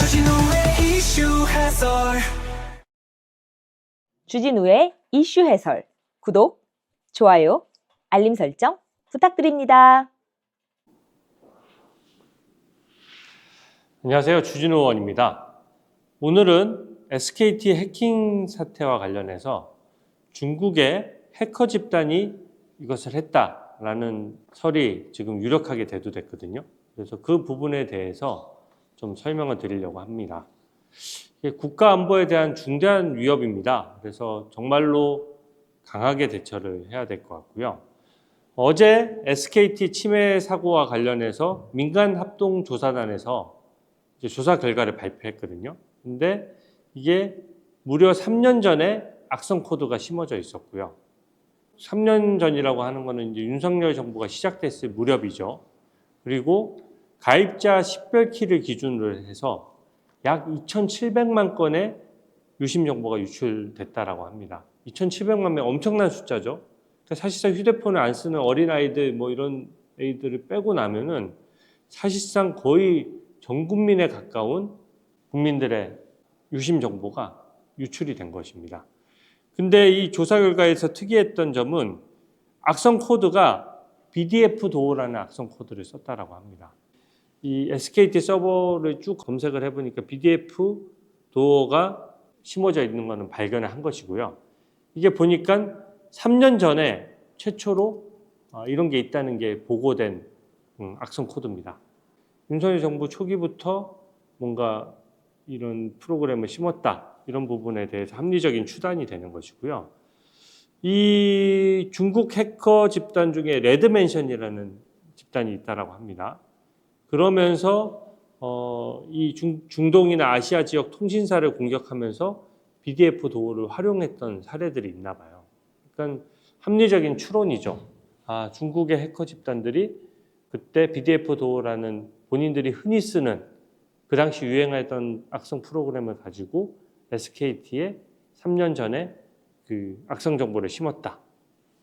주진우의 이슈 해설 주진우의 이슈 해설. 구독, 좋아요, 알림 설정 부탁드립니다. 안녕하세요. 주진우 의원입니다. 오늘은 SKT 해킹 사태와 관련해서 중국의 해커 집단이 이것을 했다라는 설이 지금 유력하게 대두됐거든요. 그래서 그 부분에 대해서 좀 설명을 드리려고 합니다. 국가 안보에 대한 중대한 위협입니다. 그래서 정말로 강하게 대처를 해야 될 것 같고요. 어제 SKT 침해 사고와 관련해서 민간 합동 조사단에서 조사 결과를 발표했거든요. 근데 이게 무려 3년 전에 악성 코드가 심어져 있었고요. 3년 전이라고 하는 거는 이제 윤석열 정부가 시작됐을 무렵이죠. 그리고 가입자 식별키를 기준으로 해서 약 2,700만 건의 유심 정보가 유출됐다라고 합니다. 2,700만 명 엄청난 숫자죠. 그러니까 사실상 휴대폰을 안 쓰는 어린 아이들 뭐 이런 애들을 빼고 나면은 사실상 거의 전 국민에 가까운 국민들의 유심 정보가 유출이 된 것입니다. 근데 이 조사 결과에서 특이했던 점은 악성 코드가 BDF 도어라는 악성 코드를 썼다라고 합니다. 이 SKT 서버를 쭉 검색을 해보니까 BDF 도어가 심어져 있는 것은 발견을 한 것이고요. 이게 보니까 3년 전에 최초로 어, 이런 게 있다는 게 보고된 음, 악성 코드입니다. 윤석열 정부 초기부터 뭔가 이런 프로그램을 심었다 이런 부분에 대해서 합리적인 추단이 되는 것이고요. 이 중국 해커 집단 중에 레드맨션이라는 집단이 있다라고 합니다. 그러면서 어, 이 중, 중동이나 아시아 지역 통신사를 공격하면서 BDF 도구를 활용했던 사례들이 있나 봐요. 그러니까 합리적인 추론이죠. 아, 중국의 해커 집단들이 그때 BDF 도어라는 본인들이 흔히 쓰는 그 당시 유행했던 악성 프로그램을 가지고 SKT에 3년 전에 그 악성 정보를 심었다.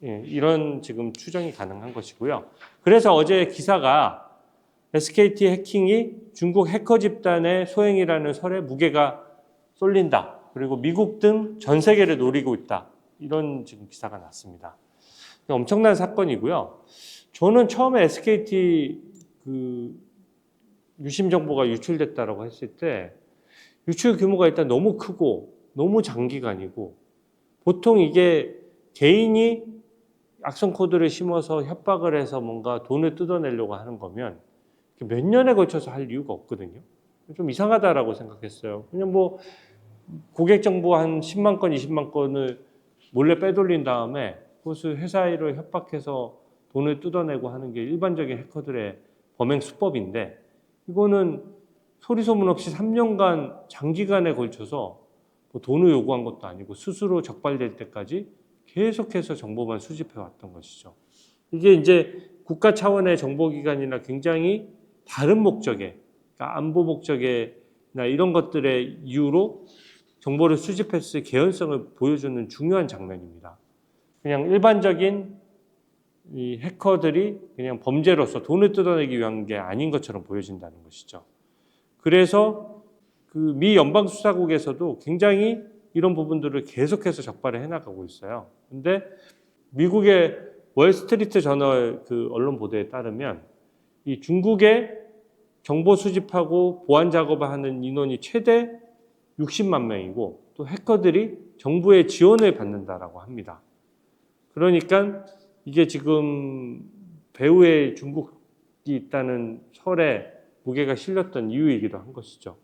예, 이런 지금 추정이 가능한 것이고요. 그래서 어제 기사가 SKT 해킹이 중국 해커 집단의 소행이라는 설에 무게가 쏠린다. 그리고 미국 등 전 세계를 노리고 있다. 이런 지금 기사가 났습니다. 엄청난 사건이고요. 저는 처음에 SKT 그 유심 정보가 유출됐다라고 했을 때 유출 규모가 일단 너무 크고 너무 장기간이고 보통 이게 개인이 악성 코드를 심어서 협박을 해서 뭔가 돈을 뜯어내려고 하는 거면 몇 년에 걸쳐서 할 이유가 없거든요. 좀 이상하다라고 생각했어요. 그냥 뭐 고객 정보 한 10만 건, 20만 건을 몰래 빼돌린 다음에 그것을 회사를 협박해서 돈을 뜯어내고 하는 게 일반적인 해커들의 범행 수법인데 이거는 소리 소문 없이 3년간 장기간에 걸쳐서 뭐 돈을 요구한 것도 아니고 스스로 적발될 때까지 계속해서 정보만 수집해 왔던 것이죠. 이게 이제 국가 차원의 정보기관이나 굉장히 다른 목적에, 그러니까 안보 목적에나 이런 것들의 이유로 정보를 수집했을 개연성을 보여주는 중요한 장면입니다. 그냥 일반적인 이 해커들이 그냥 범죄로서 돈을 뜯어내기 위한 게 아닌 것처럼 보여진다는 것이죠. 그래서 그 미 연방수사국에서도 굉장히 이런 부분들을 계속해서 적발을 해나가고 있어요. 근데 미국의 월스트리트 저널 그 언론 보도에 따르면 이 중국의 정보 수집하고 보안 작업을 하는 인원이 최대 60만 명이고 또 해커들이 정부의 지원을 받는다라고 합니다. 그러니까 이게 지금 배후에 중국이 있다는 설에 무게가 실렸던 이유이기도 한 것이죠.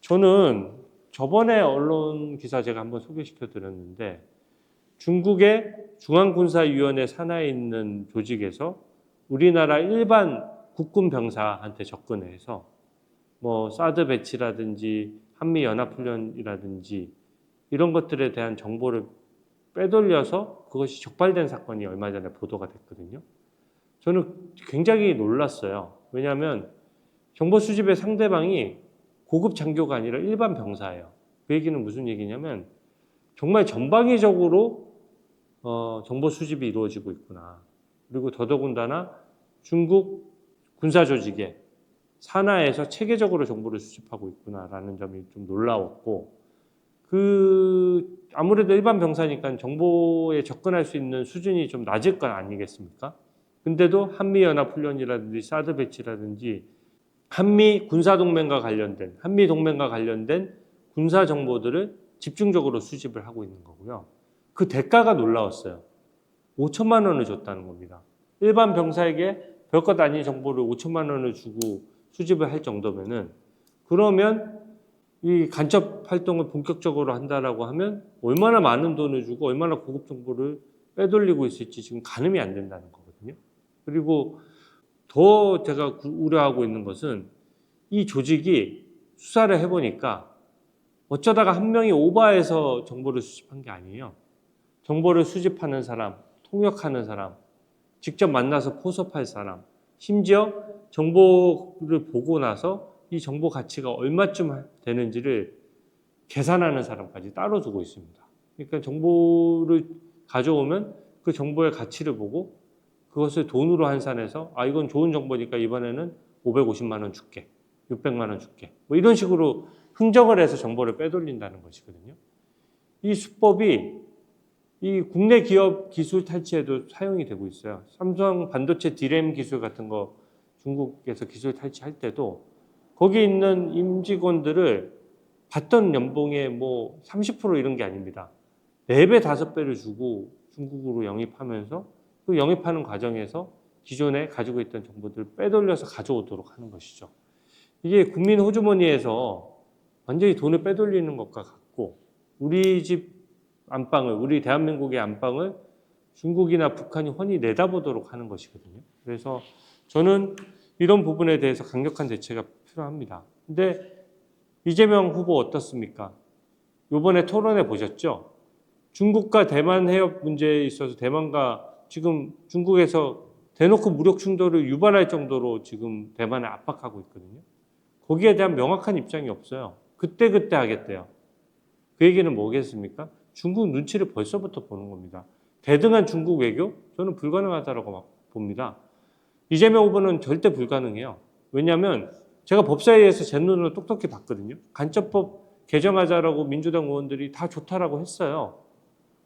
저는 저번에 언론 기사 제가 한번 소개시켜 드렸는데 중국의 중앙군사위원회 산하에 있는 조직에서 우리나라 일반 국군 병사한테 접근해서 뭐 사드 배치라든지 한미 연합 훈련이라든지 이런 것들에 대한 정보를 빼돌려서 그것이 적발된 사건이 얼마 전에 보도가 됐거든요. 저는 굉장히 놀랐어요. 왜냐하면 정보 수집의 상대방이 고급 장교가 아니라 일반 병사예요. 그 얘기는 무슨 얘기냐면 정말 전방위적으로 어, 정보 수집이 이루어지고 있구나. 그리고 더더군다나 중국 군사 조직에 산하에서 체계적으로 정보를 수집하고 있구나라는 점이 좀 놀라웠고 그 아무래도 일반 병사니까 정보에 접근할 수 있는 수준이 좀 낮을 건 아니겠습니까? 근데도 한미 연합 훈련이라든지 사드 배치라든지 한미 군사 동맹과 관련된 한미 동맹과 관련된 군사 정보들을 집중적으로 수집을 하고 있는 거고요. 그 대가가 놀라웠어요. 5천만 원을 줬다는 겁니다. 일반 병사에게 별것 아닌 정보를 5천만 원을 주고 수집을 할 정도면은 그러면 이 간첩 활동을 본격적으로 한다라고 하면 얼마나 많은 돈을 주고 얼마나 고급 정보를 빼돌리고 있을지 지금 가늠이 안 된다는 거거든요. 그리고 더 제가 구- 우려하고 있는 것은 이 조직이 수사를 해보니까 어쩌다가 한 명이 오바해서 정보를 수집한 게 아니에요. 정보를 수집하는 사람, 통역하는 사람, 직접 만나서 포섭할 사람, 심지어 정보를 보고 나서 이 정보 가치가 얼마쯤 되는지를 계산하는 사람까지 따로 두고 있습니다. 그러니까 정보를 가져오면 그 정보의 가치를 보고 그것을 돈으로 환산해서 아 이건 좋은 정보니까 이번에는 550만 원 줄게, 600만 원 줄게, 뭐 이런 식으로 흥정을 해서 정보를 빼돌린다는 것이거든요. 이 수법이 이 국내 기업 기술 탈취에도 사용이 되고 있어요. 삼성 반도체 디램 기술 같은 거 중국에서 기술 탈취할 때도 거기 있는 임직원들을 받던 연봉의 뭐 30% 이런 게 아닙니다. 4배, 5배를 주고 중국으로 영입하면서 그 영입하는 과정에서 기존에 가지고 있던 정보들을 빼돌려서 가져오도록 하는 것이죠. 이게 국민 호주머니에서 완전히 돈을 빼돌리는 것과 같고 우리 집 안방을 우리 대한민국의 안방을 중국이나 북한이 훤히 내다보도록 하는 것이거든요. 그래서 저는 이런 부분에 대해서 강력한 대책가 필요합니다. 근데 이재명 후보 어떻습니까? 이번에 토론회 보셨죠? 중국과 대만 해협 문제에 있어서 대만과 지금 중국에서 대놓고 무력 충돌을 유발할 정도로 지금 대만을 압박하고 있거든요. 거기에 대한 명확한 입장이 없어요. 그때그때 하겠대요. 그 얘기는 뭐겠습니까? 중국 눈치를 벌써부터 보는 겁니다. 대등한 중국 외교? 저는 불가능하다고 막 봅니다. 이재명 후보는 절대 불가능해요. 왜냐하면 제가 법사위에서 제 눈으로 똑똑히 봤거든요. 간첩법 개정하자라고 민주당 의원들이 다 좋다라고 했어요.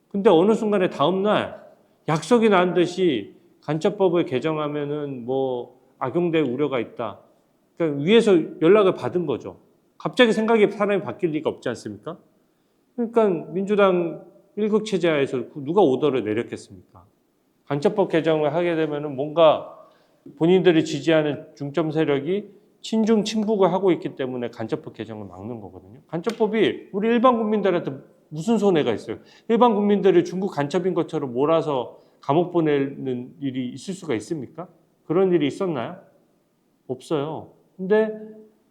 근데 어느 순간에 다음날 약속이 난 듯이 간첩법을 개정하면은 뭐 악용될 우려가 있다. 그러니까 위에서 연락을 받은 거죠. 갑자기 생각이 사람이 바뀔 리가 없지 않습니까? 그러니까 민주당 일극 체제하에서 누가 오더를 내렸겠습니까? 간첩법 개정을 하게 되면은 뭔가 본인들이 지지하는 중점 세력이 친중 친북을 하고 있기 때문에 간첩법 개정을 막는 거거든요. 간첩법이 우리 일반 국민들한테 무슨 손해가 있어요? 일반 국민들을 중국 간첩인 것처럼 몰아서 감옥 보내는 일이 있을 수가 있습니까? 그런 일이 있었나요? 없어요. 근데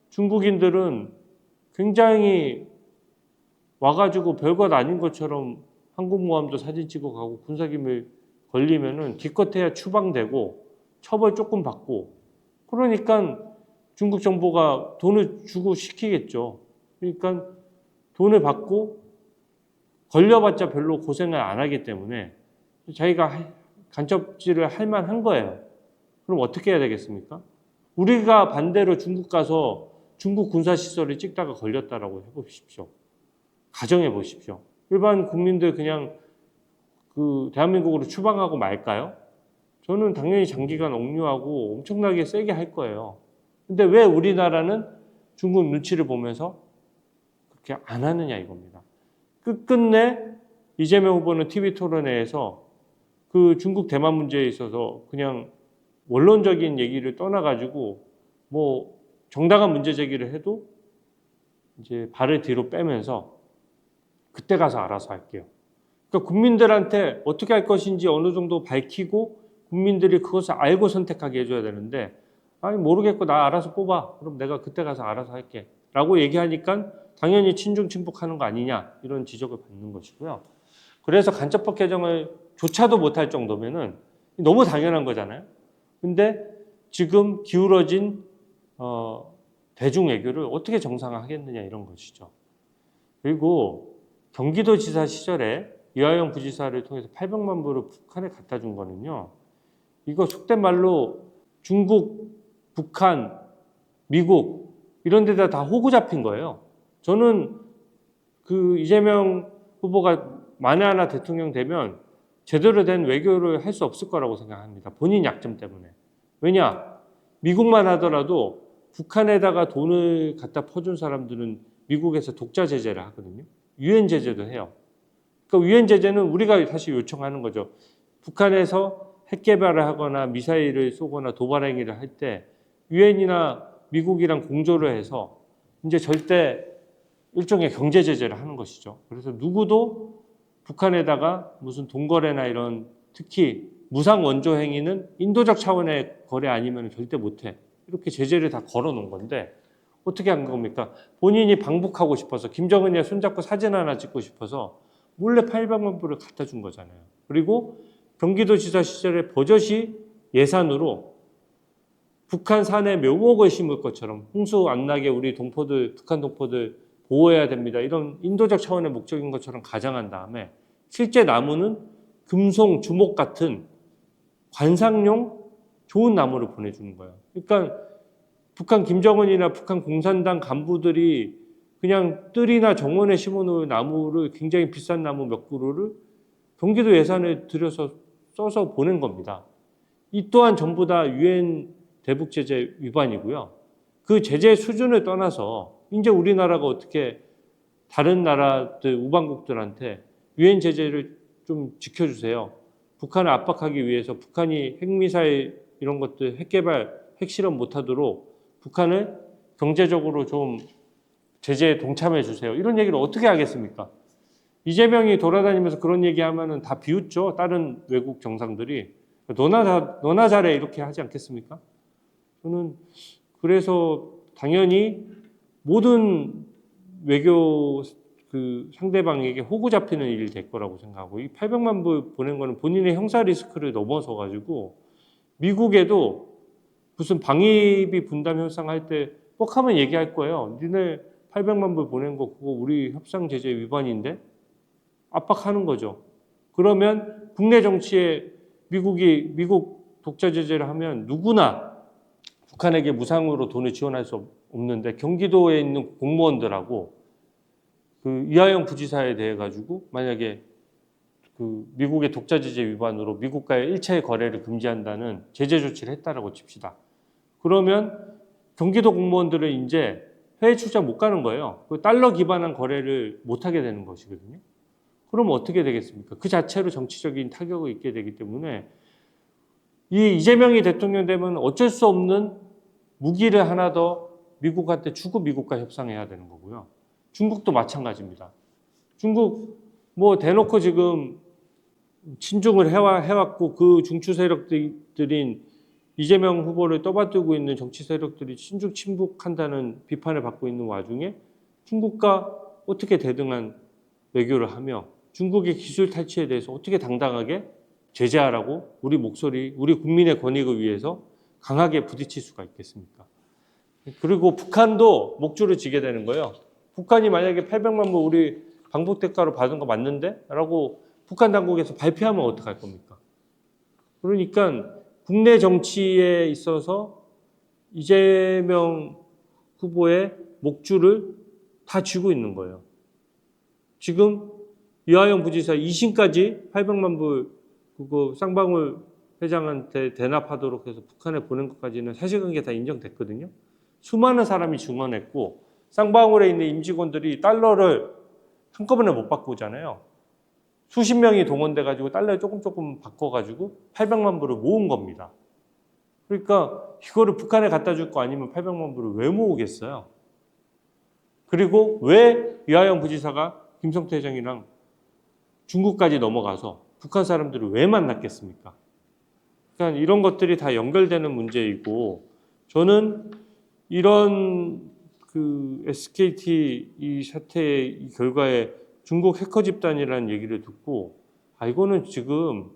중국인들은 굉장히 와가지고 별것 아닌 것처럼 항공모함도 사진 찍어 가고 군사기밀 걸리면은 기껏해야 추방되고 처벌 조금 받고 그러니까 중국 정보가 돈을 주고 시키겠죠. 그러니까 돈을 받고 걸려봤자 별로 고생을 안 하기 때문에 자기가 할- 간첩질을 할 만한 거예요. 그럼 어떻게 해야 되겠습니까? 우리가 반대로 중국 가서 중국 군사시설을 찍다가 걸렸다라고 해보십시오. 가정해 보십시오. 일반 국민들 그냥 그 대한민국으로 추방하고 말까요? 저는 당연히 장기간 억류하고 엄청나게 세게 할 거예요. 근데 왜 우리나라는 중국 눈치를 보면서 그렇게 안 하느냐 이겁니다. 끝끝내 이재명 후보는 TV 토론회에서 그 중국 대만 문제에 있어서 그냥 원론적인 얘기를 떠나가지고 뭐 정당한 문제 제기를 해도 이제 발을 뒤로 빼면서 그때 가서 알아서 할게요. 그러니까 국민들한테 어떻게 할 것인지 어느 정도 밝히고 국민들이 그것을 알고 선택하게 해줘야 되는데 아니 모르겠고 나 알아서 뽑아 그럼 내가 그때 가서 알아서 할게 라고 얘기하니까 당연히 친중 친북하는 거 아니냐 이런 지적을 받는 것이고요. 그래서 간첩법 개정을 조차도 못할 정도면은 너무 당연한 거잖아요. 근데 지금 기울어진 어, 대중 외교를 어떻게 정상화하겠느냐 이런 것이죠. 그리고 경기도지사 시절에 이화영 부지사를 통해서 800만 불을 북한에 갖다 준 거는요. 이거 속된 말로 중국, 북한 미국 이런 데다 다 호구 잡힌 거예요. 저는 그 이재명 후보가 만에 하나 대통령 되면 제대로 된 외교를 할 수 없을 거라고 생각합니다. 본인 약점 때문에. 왜냐? 미국만 하더라도 북한에다가 돈을 갖다 퍼준 사람들은 미국에서 독자 제재를 하거든요. 유엔 제재도 해요. 그 유엔 제재는 우리가 사실 요청하는 거죠. 북한에서 핵 개발을 하거나 미사일을 쏘거나 도발 행위를 할 때 유엔이나 미국이랑 공조를 해서 이제 절대 일종의 경제 제재를 하는 것이죠. 그래서 누구도 북한에다가 무슨 돈거래나 이런 특히 무상 원조 행위는 인도적 차원의 거래 아니면 절대 못해. 이렇게 제재를 다 걸어 놓은 건데 어떻게 한 겁니까? 본인이 방북하고 싶어서 김정은이랑 손잡고 사진 하나 찍고 싶어서 몰래 800만 불을 갖다 준 거잖아요. 그리고 경기도지사 시절에 버젓이 예산으로 북한 산에 묘목을 심을 것처럼 홍수 안 나게 우리 동포들 북한 동포들 보호해야 됩니다. 이런 인도적 차원의 목적인 것처럼 가정한 다음에 실제 나무는 금송 주목 같은 관상용 좋은 나무를 보내주는 거예요. 그러니까 북한 김정은이나 북한 공산당 간부들이 그냥 뜰이나 정원에 심어놓은 나무를 굉장히 비싼 나무 몇 그루를 경기도 예산을 들여서 써서 보낸 겁니다. 이 또한 전부 다 유엔 대북 제재 위반이고요. 그 제재 수준을 떠나서 이제 우리나라가 어떻게 다른 나라들 우방국들한테 유엔 제재를 좀 지켜주세요. 북한을 압박하기 위해서 북한이 핵미사일 이런 것들 핵개발 핵실험 못하도록 북한을 경제적으로 좀 제재에 동참해 주세요. 이런 얘기를 어떻게 하겠습니까? 이재명이 돌아다니면서 그런 얘기하면은 다 비웃죠. 다른 외국 정상들이 너나 다- 너나 잘해 이렇게 하지 않겠습니까? 저는 그래서 당연히 모든 외교 그 상대방에게 호구 잡히는 일이 될 거라고 생각하고 이 800만 불 보낸 거는 본인의 형사 리스크를 넘어서 가지고 미국에도 무슨 방위비 분담 협상할 때 꼭 하면 얘기할 거예요. 니네 800만 불 보낸 거 그거 우리 협상 제재 위반인데 압박하는 거죠. 그러면 국내 정치에 미국이 미국 독자 제재를 하면 누구나 북한에게 무상으로 돈을 지원할 수 없- 없는데 경기도에 있는 공무원들하고 그 이하영 부지사에 대해 가지고 만약에 그 미국의 독자 제재 위반으로 미국과의 일체의 거래를 금지한다는 제재 조치를 했다라고 칩시다. 그러면 경기도 공무원들은 이제 해외 출장 못 가는 거예요. 그 달러 기반한 거래를 못 하게 되는 것이거든요. 그럼 어떻게 되겠습니까? 그 자체로 정치적인 타격을 입게 되기 때문에 이 이재명이 대통령 되면 어쩔 수 없는 무기를 하나 더 미국한테 주고 미국과 협상해야 되는 거고요. 중국도 마찬가지입니다. 중국 뭐 대놓고 지금 친중을 해와, 해왔고 그 중추 세력들인 이재명 후보를 떠받들고 있는 정치 세력들이 친중 친북한다는 비판을 받고 있는 와중에 중국과 어떻게 대등한 외교를 하며 중국의 기술 탈취에 대해서 어떻게 당당하게 제재하라고 우리 목소리, 우리 국민의 권익을 위해서 강하게 부딪힐 수가 있겠습니까? 그리고 북한도 목줄을 지게 되는 거예요. 북한이 만약에 800만 불 우리 방북 대가로 받은 거 맞는데? 라고 북한 당국에서 발표하면 어떡할 겁니까? 그러니까 국내 정치에 있어서 이재명 후보의 목줄을 다 쥐고 있는 거예요. 지금 이하영 부지사 2심까지 800만 불 그거 쌍방울 회장한테 대납하도록 해서 북한에 보낸 것까지는 사실관계 다 인정됐거든요. 수많은 사람이 증언했고 쌍방울에 있는 임직원들이 달러를 한꺼번에 못 바꾸잖아요. 수십 명이 동원돼 가지고 달러를 조금 조금 바꿔 가지고 800만 불을 모은 겁니다. 그러니까 이거를 북한에 갖다 줄 거 아니면 800만 불을 왜 모으겠어요? 그리고 왜 이하영 부지사가 김성태 회장이랑 중국까지 넘어가서 북한 사람들을 왜 만났겠습니까? 그러니까 이런 것들이 다 연결되는 문제이고 저는 이런 그 SKT 이 사태의 이 결과에 중국 해커 집단이라는 얘기를 듣고 아 이거는 지금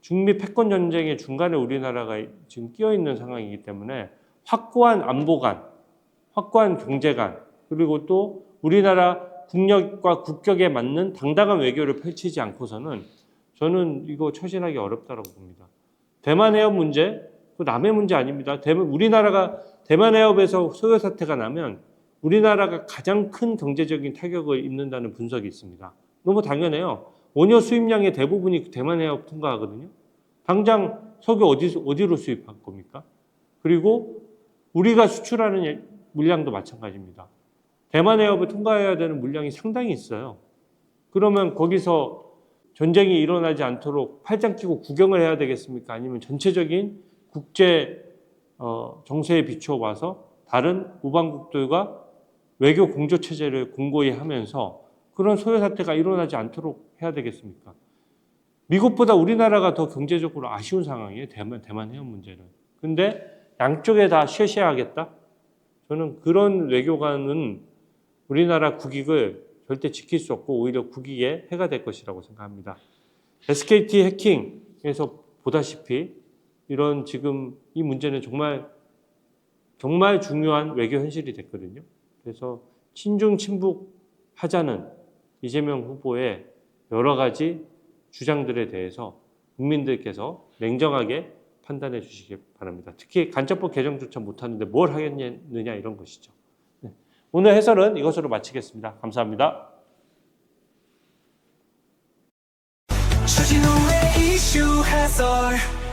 중미 패권 전쟁의 중간에 우리나라가 지금 끼어 있는 상황이기 때문에 확고한 안보관, 확고한 경제관 그리고 또 우리나라 국력과 국격에 맞는 당당한 외교를 펼치지 않고서는 저는 이거 처신하기 어렵다고 봅니다. 대만 해협 문제, 그 남의 문제 아닙니다. 대만 우리나라가 대만 해협에서 소요 사태가 나면 우리나라가 가장 큰 경제적인 타격을 입는다는 분석이 있습니다. 너무 당연해요. 원유 수입량의 대부분이 대만 해협 통과하거든요. 당장 석유 어디, 어디로 수입할 겁니까? 그리고 우리가 수출하는 물량도 마찬가지입니다. 대만 해협을 통과해야 되는 물량이 상당히 있어요. 그러면 거기서 전쟁이 일어나지 않도록 팔짱 끼고 구경을 해야 되겠습니까? 아니면 전체적인 국제 어, 정세에 비추어 봐서 다른 우방국들과 외교 공조 체제를 공고히 하면서 그런 소요 사태가 일어나지 않도록 해야 되겠습니까? 미국보다 우리나라가 더 경제적으로 아쉬운 상황이에요. 대만 대만 해협 문제는. 근데 양쪽에 다 쉐쉐하겠다? 저는 그런 외교관은 우리나라 국익을 절대 지킬 수 없고 오히려 국익에 해가 될 것이라고 생각합니다. SKT 해킹에서 보다시피 이런 지금 이 문제는 정말 정말 중요한 외교 현실이 됐거든요. 그래서 친중 친북 하자는 이재명 후보의 여러 가지 주장들에 대해서 국민들께서 냉정하게 판단해 주시기 바랍니다. 특히 간첩법 개정조차 못하는데 뭘 하겠느냐 이런 것이죠. 네. 오늘 해설은 이것으로 마치겠습니다. 감사합니다. 주진우의 이슈 해설